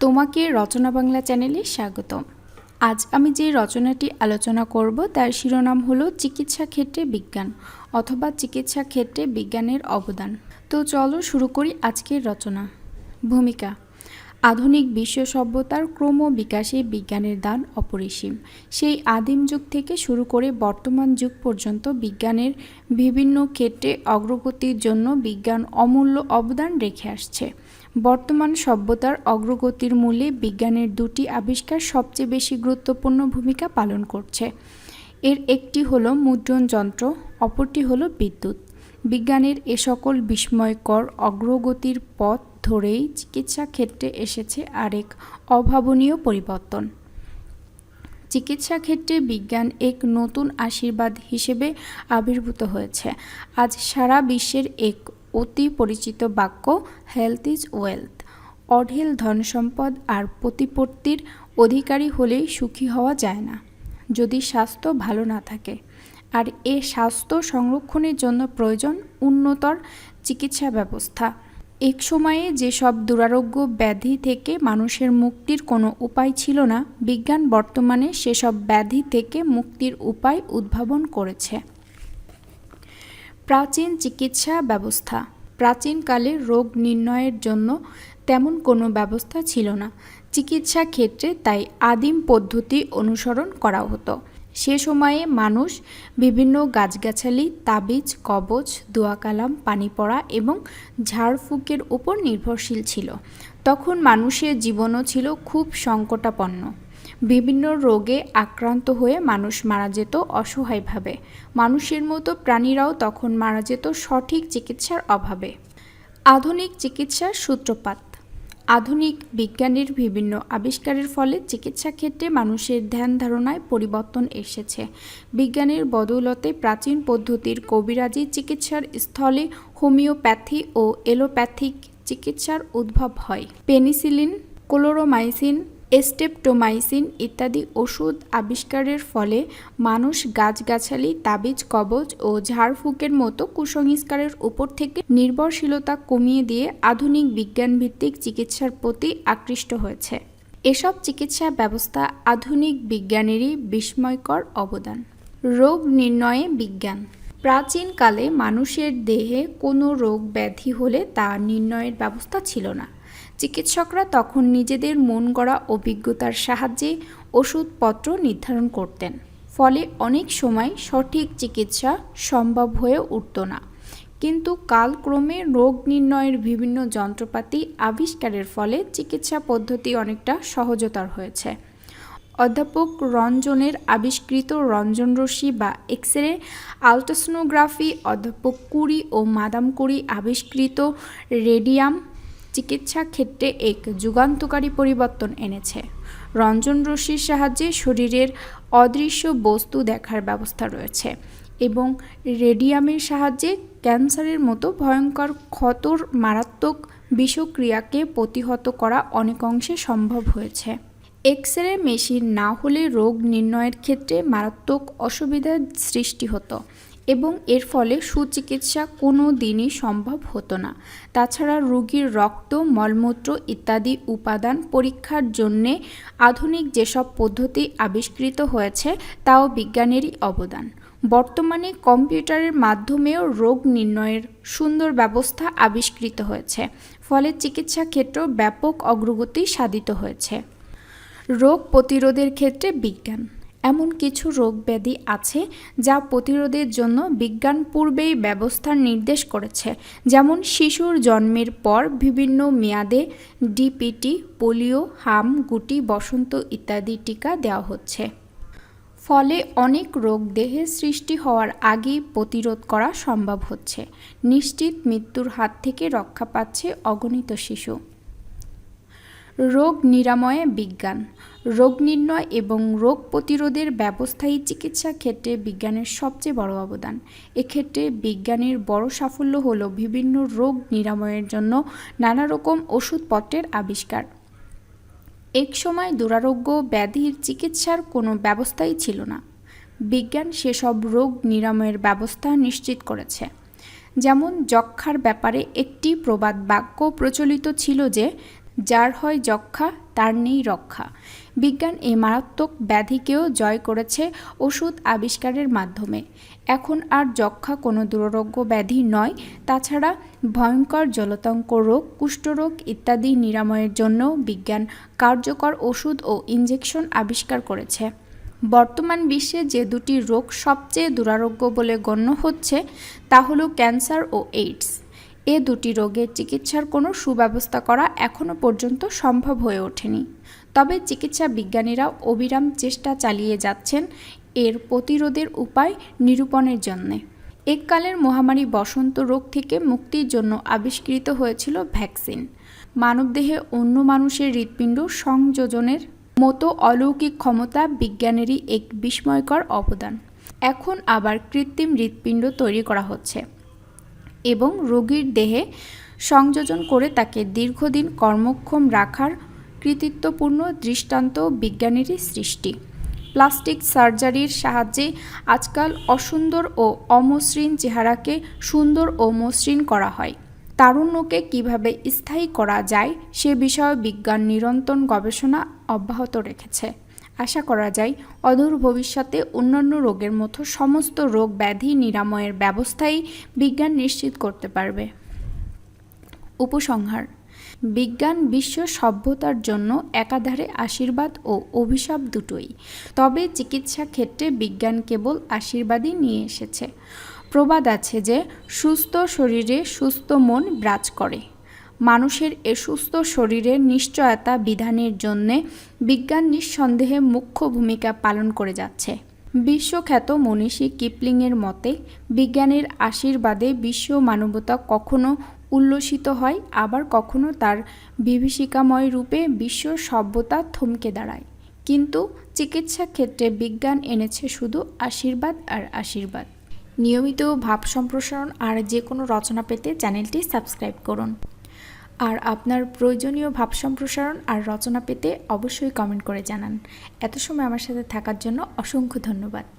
তোমাকে রচনা বাংলা চ্যানেলে স্বাগতম। আজ আমি যে রচনাটি আলোচনা করব, তার শিরোনাম হলো চিকিৎসা ক্ষেত্রে বিজ্ঞান অথবা চিকিৎসা ক্ষেত্রে বিজ্ঞানের অবদান। তো চলো শুরু করি আজকের রচনা। ভূমিকা আধুনিক বিশ্ব সভ্যতার ক্রম বিকাশে বিজ্ঞানের দান অপরিসীম। সেই আদিম যুগ থেকে শুরু করে বর্তমান যুগ পর্যন্ত বিজ্ঞানের বিভিন্ন ক্ষেত্রে অগ্রগতির জন্য বিজ্ঞান অমূল্য অবদান রেখে আসছে। বর্তমান সভ্যতার অগ্রগতির মূলে বিজ্ঞানের দুটি আবিষ্কার সবচেয়ে বেশি গুরুত্বপূর্ণ ভূমিকা পালন করছে। এর একটি হলো মুদ্রণ যন্ত্র, অপরটি হলো বিদ্যুৎ। বিজ্ঞানের এ সকল বিস্ময়কর অগ্রগতির পথ ধরেই চিকিৎসা ক্ষেত্রে এসেছে আরেক অভাবনীয় পরিবর্তন। চিকিৎসা ক্ষেত্রে বিজ্ঞান এক নতুন আশীর্বাদ হিসেবে আবির্ভূত হয়েছে। আজ সারা বিশ্বের এক অতি পরিচিত বাক্য হেলথ ইজ ওয়েলথ অঢেল ধন সম্পদ আর প্রতিপত্তির অধিকারী হলেই সুখী হওয়া যায় না, যদি স্বাস্থ্য ভালো না থাকে। আর এ স্বাস্থ্য সংরক্ষণের জন্য প্রয়োজন উন্নতর চিকিৎসা ব্যবস্থা। এক সময়ে যেসব দুরারোগ্য ব্যাধি থেকে মানুষের মুক্তির কোনো উপায় ছিল না, বিজ্ঞান বর্তমানে সেসব ব্যাধি থেকে মুক্তির উপায় উদ্ভাবন করেছে। প্রাচীন চিকিৎসা ব্যবস্থা। প্রাচীনকালে রোগ নির্ণয়ের জন্য তেমন কোনো ব্যবস্থা ছিল না। চিকিৎসা ক্ষেত্রে তাই আদিম পদ্ধতি অনুসরণ করা হতো। সে সময়ে মানুষ বিভিন্ন গাছগাছালি, তাবিজ, কবচ, দোয়াকালাম পানি পড়া এবং ঝাড়ফুঁকের উপর নির্ভরশীল ছিল। তখন মানুষের জীবনও ছিল খুব সংকটাপন্ন। বিভিন্ন রোগে আক্রান্ত হয়ে মানুষ মারা যেত অসহায়ভাবে। মানুষের মতো প্রাণীরাও তখন মারা যেত সঠিক চিকিৎসার অভাবে। আধুনিক চিকিৎসার সূত্রপাত। আধুনিক বিজ্ঞানীর বিভিন্ন আবিষ্কারের ফলে চিকিৎসা ক্ষেত্রে মানুষের ধ্যান ধারণায় পরিবর্তন এসেছে। বিজ্ঞানের বদৌলতে প্রাচীন পদ্ধতির কবিরাজি চিকিৎসার স্থলে হোমিওপ্যাথি ও এলোপ্যাথিক চিকিৎসার উদ্ভব হয়। পেনিসিলিন, ক্লোরোমাইসিন এস্টেপটোমাইসিন ইত্যাদি ওষুধ আবিষ্কারের ফলে মানুষ গাছগাছালি, তাবিজ, কবজ ও ঝাড়ফুঁকের মতো কুসংস্কারের উপর থেকে নির্ভরশীলতা কমিয়ে দিয়ে আধুনিক বিজ্ঞানভিত্তিক চিকিৎসার প্রতি আকৃষ্ট হয়েছে। এসব চিকিৎসা ব্যবস্থা আধুনিক বিজ্ঞানেরই বিস্ময়কর অবদান। রোগ নির্ণয়ে বিজ্ঞান। প্রাচীনকালে মানুষের দেহে কোনো রোগ ব্যাধি হলে তা নির্ণয়ের ব্যবস্থা ছিল না। চিকিৎসকরা তখন নিজেদের মন গড়া অভিজ্ঞতার সাহায্যে ওষুধপত্র নির্ধারণ করতেন। ফলে অনেক সময় সঠিক চিকিৎসা সম্ভব হয়ে উঠত না। কিন্তু কালক্রমে রোগ নির্ণয়ের বিভিন্ন যন্ত্রপাতি আবিষ্কারের ফলে চিকিৎসা পদ্ধতি অনেকটা সহজতর হয়েছে। অধ্যাপক রঞ্জনের আবিষ্কৃত রঞ্জনরশ্মি বা এক্স রে আলট্রাসোনোগ্রাফি অধ্যাপক কুরি ও মাদাম কুরি আবিষ্কৃত রেডিয়াম চিকিৎসা ক্ষেত্রে এক যুগান্তকারী পরিবর্তন এনেছে। রঞ্জন রশ্মির সাহায্যে শরীরের অদৃশ্য বস্তু দেখার ব্যবস্থা রয়েছে এবং রেডিয়ামের সাহায্যে ক্যান্সারের মতো ভয়ঙ্কর ক্ষতর মারাত্মক বিষক্রিয়াকে প্রতিহত করা অনেক অংশে সম্ভব হয়েছে। এক্স রে মেশিন না হলে রোগ নির্ণয়ের ক্ষেত্রে মারাত্মক অসুবিধার সৃষ্টি হতো। এবং এর ফলে সুচিকিৎসা কোনো দিনই সম্ভব হতো না। তাছাড়া রোগীর রক্ত, মলমূত্র ইত্যাদি উপাদান পরীক্ষার জন্যে আধুনিক যেসব পদ্ধতি আবিষ্কৃত হয়েছে, তাও বিজ্ঞানেরই অবদান। বর্তমানে কম্পিউটারের মাধ্যমেও রোগ নির্ণয়ের সুন্দর ব্যবস্থা আবিষ্কৃত হয়েছে, ফলে চিকিৎসা ক্ষেত্র ব্যাপক অগ্রগতি সাধিত হয়েছে। রোগ প্রতিরোধের ক্ষেত্রে বিজ্ঞান এমন কিছু রোগ ব্যাধি আছে যা প্রতিরোধের জন্য বিজ্ঞান পূর্বেই ব্যবস্থার নির্দেশ করেছে। যেমন শিশুর জন্মের পর বিভিন্ন মেয়াদে ডিপিটি পোলিও, হাম, গুটি, বসন্ত ইত্যাদি টিকা দেওয়া হচ্ছে। ফলে অনেক রোগ দেহে সৃষ্টি হওয়ার আগেই প্রতিরোধ করা সম্ভব হচ্ছে। নিশ্চিত মৃত্যুর হাত থেকে রক্ষা পাচ্ছে অগণিত শিশু। রোগ নিরাময়ে বিজ্ঞান। রোগ নির্ণয় এবং রোগ প্রতিরোধের ব্যবস্থায়ী চিকিৎসা ক্ষেত্রে বিজ্ঞানের সবচেয়ে বড় অবদান। এক্ষেত্রে বিজ্ঞানের বড় সাফল্য হল বিভিন্ন রোগ নিরাময়ের জন্য নানা রকম ওষুধপত্রের আবিষ্কার। এক সময় দুরারোগ্য ব্যাধির চিকিৎসার কোনো ব্যবস্থাই ছিল না। বিজ্ঞান সেসব রোগ নিরাময়ের ব্যবস্থা নিশ্চিত করেছে। যেমন যক্ষার ব্যাপারে একটি প্রবাদ বাক্য প্রচলিত ছিল যে যার হয় যক্ষা, তার নেই রক্ষা। বিজ্ঞান এই মারাত্মক ব্যাধিকেও জয় করেছে ওষুধ আবিষ্কারের মাধ্যমে। এখন আর যক্ষা কোনো দুরারোগ্য ব্যাধি নয়, তাছাড়া ভয়ঙ্কর জলতঙ্ক রোগ, কুষ্ঠরোগ ইত্যাদি নিরাময়ের জন্যও বিজ্ঞান কার্যকর ওষুধ ও ইঞ্জেকশন আবিষ্কার করেছে। বর্তমান বিশ্বে যে দুটি রোগ সবচেয়ে দুরারোগ্য বলে গণ্য হচ্ছে, তা হলো ক্যান্সার ও এইডস। এ দুটি রোগের চিকিৎসার কোনো সুব্যবস্থা করা এখনও পর্যন্ত সম্ভব হয়ে ওঠেনি। তবে চিকিৎসা বিজ্ঞানীরা অবিরাম চেষ্টা চালিয়ে যাচ্ছেন এর প্রতিরোধের উপায় নিরূপণের জন্যে। এককালের মহামারী বসন্ত রোগ থেকে মুক্তির জন্য আবিষ্কৃত হয়েছিল ভ্যাকসিন। মানবদেহে অন্য মানুষের হৃৎপিণ্ড সংযোজনের মতো অলৌকিক ক্ষমতা বিজ্ঞানেরই এক বিস্ময়কর অবদান। এখন আবার কৃত্রিম হৃৎপিণ্ড তৈরি করা হচ্ছে। এবং রোগীর দেহে সংযোজন করে তাকে দীর্ঘদিন কর্মক্ষম রাখার কৃতিত্বপূর্ণ দৃষ্টান্ত বিজ্ঞানেরই সৃষ্টি। প্লাস্টিক সার্জারির সাহায্যে আজকাল অসুন্দর ও অমসৃণ চেহারাকে সুন্দর ও মসৃণ করা হয়। তারুণ্যকে কীভাবে স্থায়ী করা যায় সে বিষয়ে বিজ্ঞান নিরন্তর গবেষণা অব্যাহত রেখেছে। আশা করা যায়, অদূর ভবিষ্যতে অন্যান্য রোগের মতো সমস্ত রোগ ব্যাধি নিরাময়ের ব্যবস্থাই বিজ্ঞান নিশ্চিত করতে পারবে। উপসংহার, বিজ্ঞান বিশ্ব সভ্যতার জন্য একাধারে আশীর্বাদ ও অভিশাপ দুটোই, তবে চিকিৎসা ক্ষেত্রে বিজ্ঞান কেবল আশীর্বাদই নিয়ে এসেছে। প্রবাদ আছে যে, সুস্থ শরীরে সুস্থ মন বিরাজ করে। মানুষের এ সুস্থ শরীরের নিশ্চয়তা বিধানের জন্যে বিজ্ঞান নিঃসন্দেহে মুখ্য ভূমিকা পালন করে যাচ্ছে। বিশ্বখ্যাত মনীষী কিপলিংয়ের মতে, বিজ্ঞানের আশীর্বাদে বিশ্ব মানবতা কখনো উল্লসিত হয়, আবার কখনো তার বিভীষিকাময় রূপে বিশ্ব সভ্যতা থমকে দাঁড়ায়। কিন্তু চিকিৎসা ক্ষেত্রে বিজ্ঞান এনেছে শুধু আশীর্বাদ আর আশীর্বাদ। নিয়মিত ভাব সম্প্রসারণ আর যে কোনো রচনা পেতে চ্যানেলটি সাবস্ক্রাইব করুন। আর আপনার প্রয়োজনীয় ভাব সম্প্রসারণ আর রচনা পেতে অবশ্যই কমেন্ট করে জানান। এত সময় আমার সাথে থাকার জন্য অসংখ্য ধন্যবাদ।